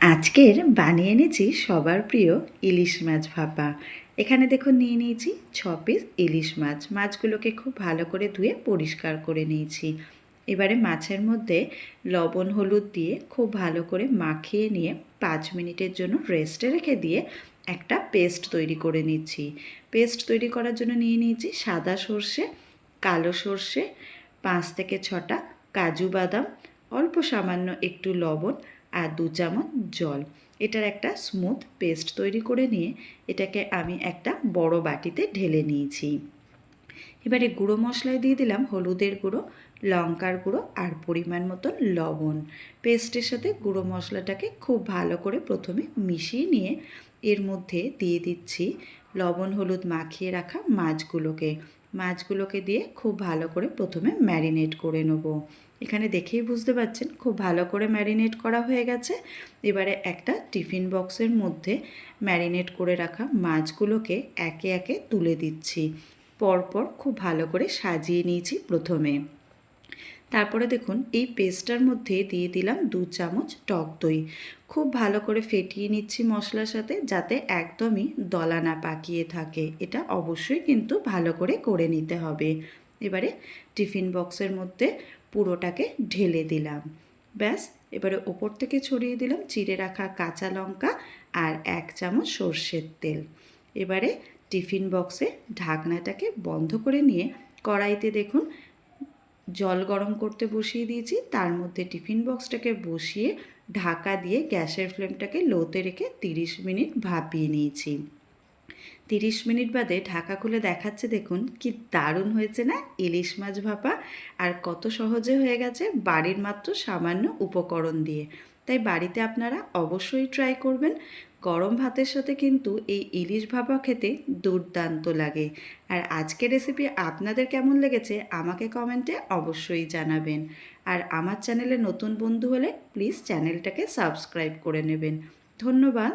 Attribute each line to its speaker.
Speaker 1: আজকের বানিয়ে এনেছি সবার প্রিয় ইলিশ মাছ ভাপা। এখানে দেখুন নিয়ে নিয়েছি ছ পিস ইলিশ মাছ। মাছগুলোকে খুব ভালো করে ধুয়ে পরিষ্কার করে নিয়েছি। এবারে মাছের মধ্যে লবণ, হলুদ দিয়ে খুব ভালো করে মাখিয়ে নিয়ে পাঁচ মিনিটের জন্য রেস্টে রেখে দিয়ে একটা পেস্ট তৈরি করে নিচ্ছি। পেস্ট তৈরি করার জন্য নিয়ে নিয়েছি সাদা সর্ষে, কালো সর্ষে, পাঁচ থেকে ছটা কাজু বাদাম, অল্প সামান্য একটু লবণ আর দু চামচ জল। এটার একটা স্মুথ পেস্ট তৈরি করে নিয়ে এটাকে আমি একটা বড় বাটিতে ঢেলে নিয়েছি। এবারে গুঁড়ো মশলায় দিয়ে দিলাম হলুদের গুঁড়ো, লঙ্কার গুঁড়ো আর পরিমাণ মতন লবণ। পেস্টের সাথে গুঁড়ো মশলাটাকে খুব ভালো করে প্রথমে মিশিয়ে নিয়ে এর মধ্যে দিয়ে দিচ্ছি লবণ হলুদ মাখিয়ে রাখা মাছগুলোকে। মাছগুলোকে দিয়ে খুব ভালো করে প্রথমে ম্যারিনেট করে নেব। এখানে দেখেই বুঝতে পারছেন খুব ভালো করে ম্যারিনেট করা হয়ে গেছে। এবারে একটা টিফিন বক্সের মধ্যে ম্যারিনেট করে রাখা মাছগুলোকে একে একে তুলে দিচ্ছি। পরপর খুব ভালো করে সাজিয়ে নিয়েছি প্রথমে। তারপরে দেখুন, এই পেস্টটার মধ্যে দিয়ে দিলাম দু চামচ টক দই। খুব ভালো করে ফেটিয়ে নিচ্ছি মশলার সাথে যাতে একদমই দলা না পাকিয়ে থাকে। এটা অবশ্যই কিন্তু ভালো করে করে নিতে হবে। এবারে টিফিন বক্সের মধ্যে পুরোটাকে ঢেলে দিলাম। ব্যাস, এবারে ওপর থেকে ছড়িয়ে দিলাম চিড়ে রাখা কাঁচা লঙ্কা আর এক চামচ সর্ষের তেল। এবারে টিফিন বক্সে ঢাকনাটাকে বন্ধ করে নিয়ে কড়াইতে দেখুন জল গরম করতে বসিয়ে দিয়েছি। তার মধ্যে টিফিন বক্সটাকে বসিয়ে ঢাকা দিয়ে গ্যাসের ফ্লেমটাকে লোতে রেখে তিরিশ মিনিট ভাপিয়ে নিয়েছি। তিরিশ মিনিট বাদে ঢাকা খুলে দেখাচ্ছে দেখুন কি দারুণ হয়েছে না ইলিশ মাছ ভাপা। আর কত সহজে হয়ে গেছে বাড়ির মাত্র সামান্য উপকরণ দিয়ে। তাই বাড়িতে আপনারা অবশ্যই ট্রাই করবেন। গরম ভাতের সাথে কিন্তু এই ইলিশ ভাপা খেতে দুর্দান্ত লাগে। আর আজকের রেসিপি আপনাদের কেমন লেগেছে আমাকে কমেন্টে অবশ্যই জানাবেন। আর আমার চ্যানেলে নতুন বন্ধু হলে প্লিজ চ্যানেলটাকে সাবস্ক্রাইব করে নেবেন। ধন্যবাদ।